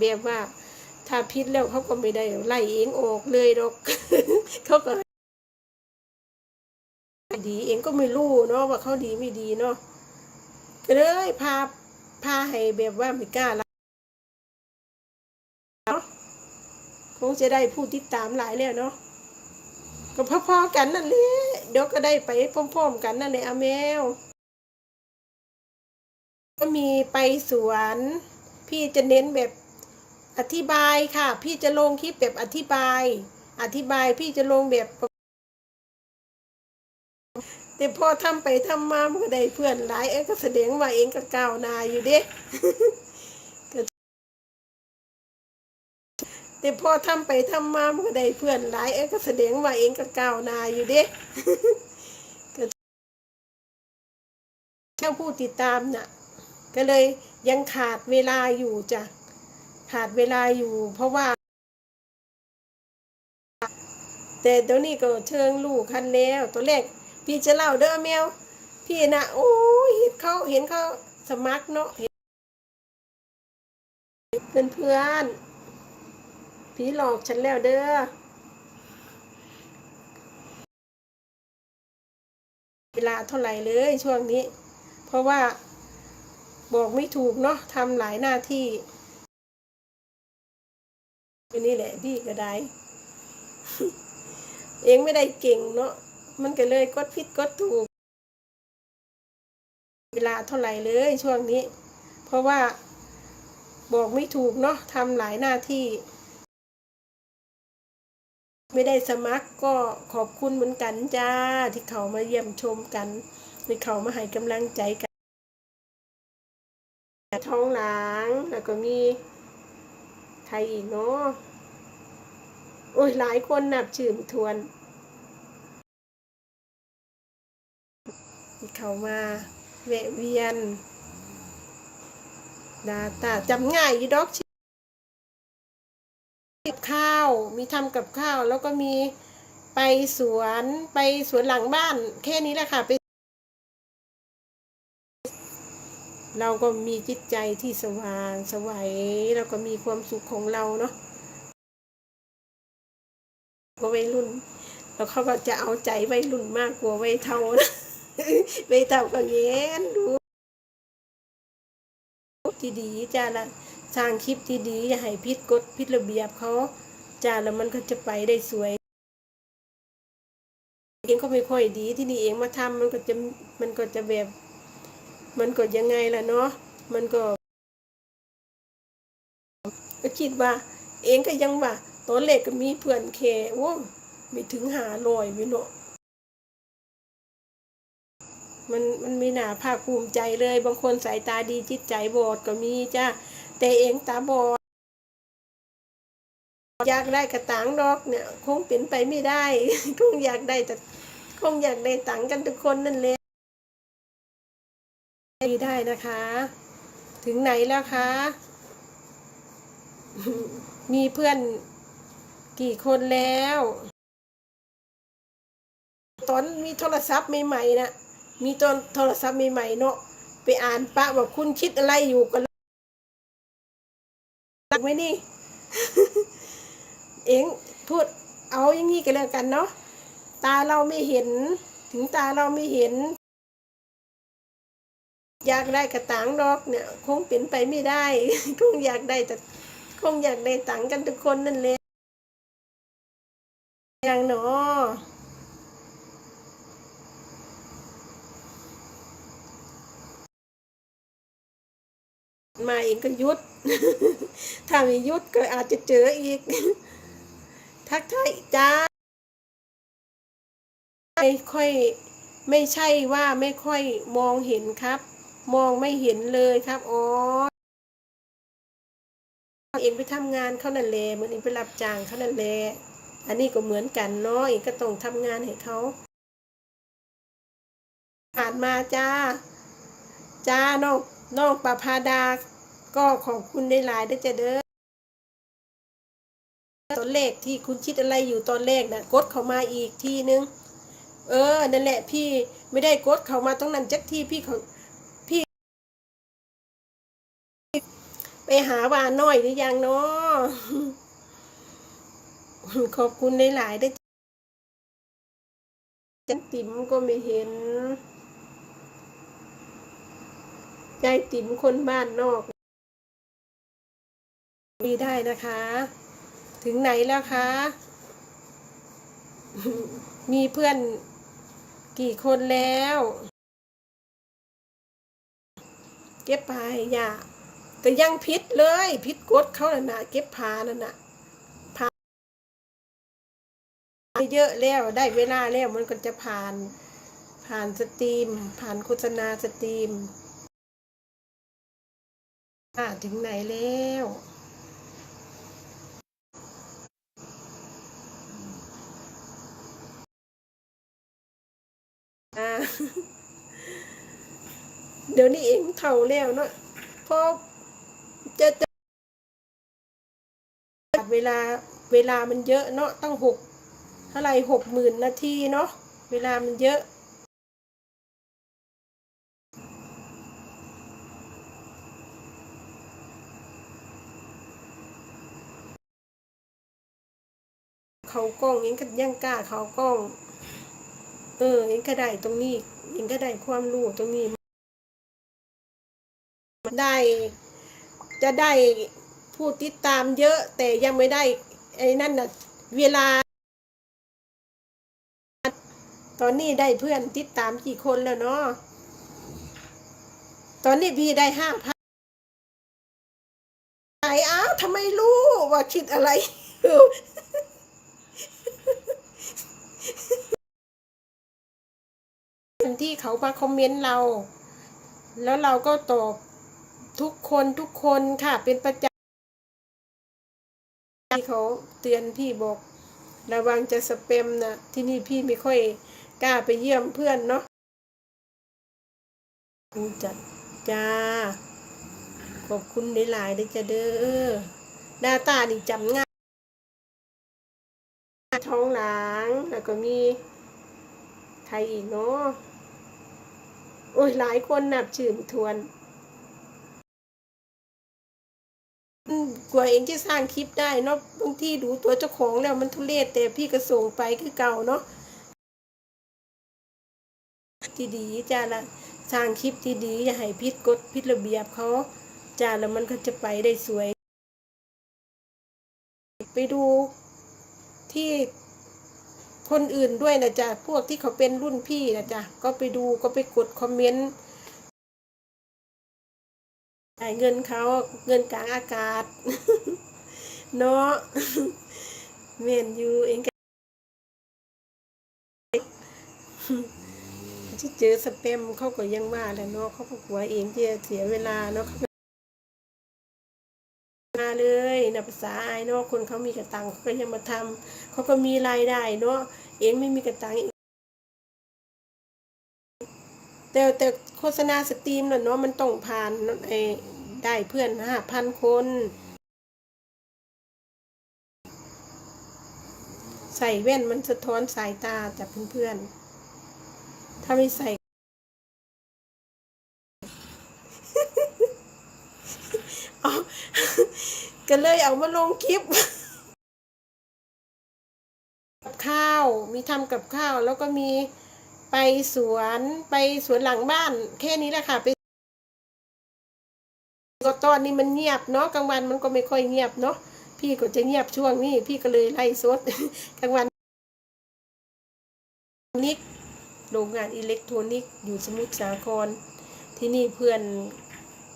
แบบว่า ถ้าพิษแล้วเขาก็ไม่ได้ไล่เองออกเลยดอกเขาก็ดีเองก็ไม่รู้เนาะว่าเขาดีไม่ดีเนาะก็เลยพาพาให้แบบว่าไม่กล้าละเนาะคงจะได้ผู้ติดตามหลายแล้วเนาะก็พอๆกันนั่นแหละเดี๋ยวก็ได้ไปพร้อมๆกันนั่นแหละอาแมว ก็มีไปสวน พี่จะเน้นแบบ อธิบายค่ะ พี่จะลงคลิปแบบอธิบาย อธิบายพี่จะลงแบบ แต่พอทำไปทำมามันก็ได้เพื่อนหลายเองก็แสดงว่าเองก็ก้าวนาอยู่เด้ก็แต่พอทำไปทำมามันก็ได้เพื่อนหลายเองก็แสดงว่าเองก็ก้าวนาอยู่เด้ก็แค่ผู้ติดตามน่ะ ก็เลยยังขาดเวลาอยู่จ้ะ ขาดเวลาอยู่ เพราะว่า แต่เดี๋ยวนี้ก็เชิงลูกคันแล้ว ตัวแรกพี่จะเล่าเด้อแมว พี่นะโอ้ยเขาเห็นเขาสมัครเนาะเห็นเพื่อนเพื่อนพี่หลอกฉันแล้วเด้อเวลาเท่าไหร่เลยช่วงนี้ เพราะว่าบอกไม่ถูกเนาะทำหลายหน้าที่ อันนี้แหละพี่ก็ได้ เองไม่ได้เก่งเนาะมันก็เลยกดผิดกดถูก เวลาเท่าไหร่เลยช่วงนี้ เพราะว่าบอกไม่ถูกเนาะทำหลายหน้าที่ ไม่ได้สมัครก็ขอบคุณเหมือนกันจ้า ที่เขามาเยี่ยมชมกันที่เขามาให้กำลังใจกันท้องหลังแล้วก็มี ใครอีกเนาะโอ้ยหลายคนนับชื่อไม่ทวนเข้ามาแวะเวียนดาตาจำง่ายอีดอกกับข้าวมีทำกับข้าว แล้วก็มีไปสวนไปสวนหลังบ้าน แค่นี้แหละค่ะไป เราก็มีจิตใจที่สว่างสวัยแล้วก็มีความสุขของเราเนาะก็วัยรุ่นแล้วเขาก็จะเอาใจวัยรุ่นมากกว่าวัยเท่านะวัยเท่าก็เย็นดูที่ดีจ้าละสร้างคลิปที่ดีอย่าให้พิษกฎพิษระเบียบเขาจ้าแล้วมันก็จะไปได้สวยเองก็ไม่ค่อยดีที่นี่เองมาทำมันก็จะมันก็จะแบบ มันก็ยังไงล่ะเนาะมันก็ ก็คิดว่า เองก็ยังว่าตอนเล็กก็มีเพื่อนแค่โอ้ไม่ถึงหาลอยวิเนาะมันมันมีหนาภาคภูมิใจเลย บางคนสายตาดีจิตใจบอดก็มีจ้าแต่เองตาบอดอยากได้กระตังดอกเนี่ย คงเป็นไปไม่ได้ คงอยากได้แต่คงอยากได้ตังกันทุกคนนั่นแหละ ได้นะคะ ถึงไหนแล้วคะ มีเพื่อนกี่คนแล้ว ตอนมีโทรศัพท์ใหม่ๆนะมีตอนโทรศัพท์ใหม่ๆเนาะไปอ่านปะว่าคุณคิดอะไรอยู่กันรักไหมนี่ เองพูดเอาอย่างนี้กันแล้วกันเนาะตาเราไม่เห็น ถึงตาเราไม่เห็น อยากได้กระตังดอกเนี่ย คงเป็นไปไม่ได้ คงอยากได้แต่คงอยากได้ตังกันทุกคนนั่นแหละอย่างเนาะมาเองก็ยุด ถ้าไม่ยุดก็อาจจะเจออีก ทักทายจ้าไม่ค่อย ไม่ใช่ว่าไม่ค่อยมองเห็นครับ มองไม่เห็นเลยครับ อ๋อ เองไปทำงานเขานั่นแหละเหมือนเองไปรับจ้างเขานั่นแหละ อันนี้ก็เหมือนกันเนาะ เองก็ต้องทำงานให้เขา ผ่านมาจ้า จ้าน้องน้องปภาดา ก็ขอบคุณในหลายๆด้จะเด้อตอนแรกที่คุณคิดอะไรอยู่ตอนแรกนะกดเข้ามาอีกทีนึง เออ นั่นแหละพี่ไม่ได้กดเข้ามาตรงนั้นจักที่พี่เขา หาวานน้อยหรือยังเนาะขอบคุณหลายๆได้จันติ๋มก็ไม่เห็นยายติ๋มคนบ้านนอก มีได้นะคะ ถึงไหนแล้วคะ มีเพื่อนกี่คนแล้ว เก็บไปอย่า แต่ยังพิษเลยพิษกดเขาน่ะนะเก็บพานั่นน่ะพาเยอะแล้วได้เวลาแล้วมันก็จะผ่าน ผ่านสตรีม ผ่านโฆษณาสตรีมอ่าถึงไหนแล้วเดี๋ยวนี้เองเท่าแล้วเนาะเพราะ จะจะเวลาเวลามันเยอะเนาะต้องหกเท่าไรหกหมื่นนาทีเนาะเวลามันเยอะเขากล้องเองก็ยังกล้าเขากล้อง เออเองก็ได้ตรงนี้เองก็ได้ความรู้ตรงนี้ ได้ จะได้ผู้ติดตามเยอะแต่ยังไม่ได้ไอ้นั่นน่ะเวลา ตอนนี้ได้เพื่อนติดตามกี่คนแล้วเนาะตอนนี้พี่ได้ห้าพันไอ้อ้าวทำไมรู้ว่าคิดอะไรที่เขามาคอมเมนต์เรา แล้วเราก็ตอบ ทุกคนทุกคนค่ะ เป็นประจำที่เขาเตือนพี่บอกระวังจะสเปมนะที่นี่พี่ไม่ค่อยกล้าไปเยี่ยมเพื่อนเนาะจัดจ้าขอบคุณหลายๆเลยจ้ะเด้อหน้าตานี่จำง่ายท้องหลังแล้วก็มีใครอีกเนาะโอ้ยหลายคนนับชื่อทวน อืมกว่าเองจะสร้างคลิปได้เนาะบางที่ดูตัวเจ้าของแล้วมันทุเรศแต่พี่ก็ส่งไปคือเก่าเนาะที่ดีจ้าละสร้างคลิปที่ดีอย่าให้พิษกฎพิษระเบียบเขาจ้าแล้วมันก็จะไปได้สวย ไปดูที่คนอื่นด้วยนะจ๊ะพวกที่เขาเป็นรุ่นพี่นะจ๊ะก็ไปดูก็ไปกดคอมเมนต์ เงินเขาเงินกลางอากาศ เนาะเมนยูเองก็ที่เจอสเปมเขาก็ยังว่าแหละเนาะเขาก็กลัวเองที่จะเสียเวลาเนาะเขามาเลยนะภาษาไอายเนาะคนเขามีกระตังเขาก็ยังมาทำเขาก็มีรายได้เนาะเองไม่มีกระตังแต่แต่โฆษณาสตรีมน่ะเนาะมันต้องผ่านไอ ได้เพื่อนห้าพันคนใส่แว่นมันสะท้อนสายตาจากเพื่อนๆ ถ้าไม่ใส่เอาก็เลยเอามาลงคลิป กับข้าว มีทำกับข้าว แล้วก็มีไปสวน ไปสวนหลังบ้าน แค่นี้แหละค่ะ ไป ตอนนี้มันเงียบเนาะกลางวันมันก็ไม่ค่อยเงียบเนาะพี่ก็จะเงียบช่วงนี้พี่ก็เลยไล่สดกลางวันนิกโรงงานอิเล็กทรอนิกส์อยู่สมุทรสาคร ที่นี่เพื่อน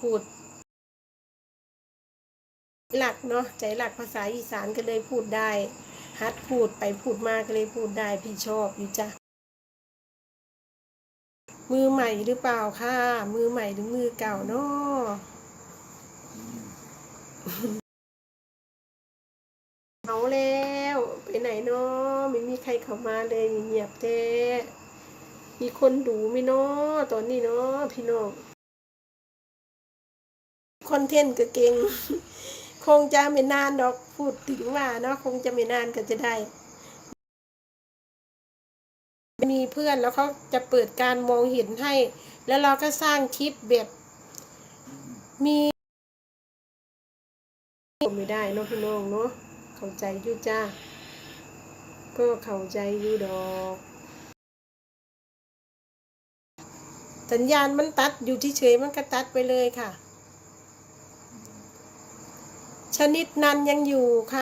พูด หลักเนาะใจหลักภาษาอีสานก็เลยพูดได้ฮัดพูดไปพูดมาก็เลยพูดได้พี่ชอบอยู่จ้ะมือใหม่หรือเปล่าค่ะ มือใหม่หรือมือเก่าเนาะ เอาแล้ว ไปไหนเนาะไม่มีใครเข้ามาเลยเงียบแท้มีคนดูไหมเนาะตอนนี้เนาะพี่น้องคอนเทนต์ก็เก่ง คงจะไม่นานดอกพูดถึงว่าเนาะคงจะไม่นานก็จะได้มีเพื่อนแล้วเขาจะเปิดการมองเห็นให้ แล้วเราก็สร้างคลิปแบบมี ไม่ได้เนาะพี่น้องเนาะเข้าใจอยู่จ้า ก็เข้าใจอยู่ดอก สัญญาณมันตัดอยู่ที่เฉยมันก็ตัดไปเลยค่ะ ชนิดนั้นยังอยู่ค่ะ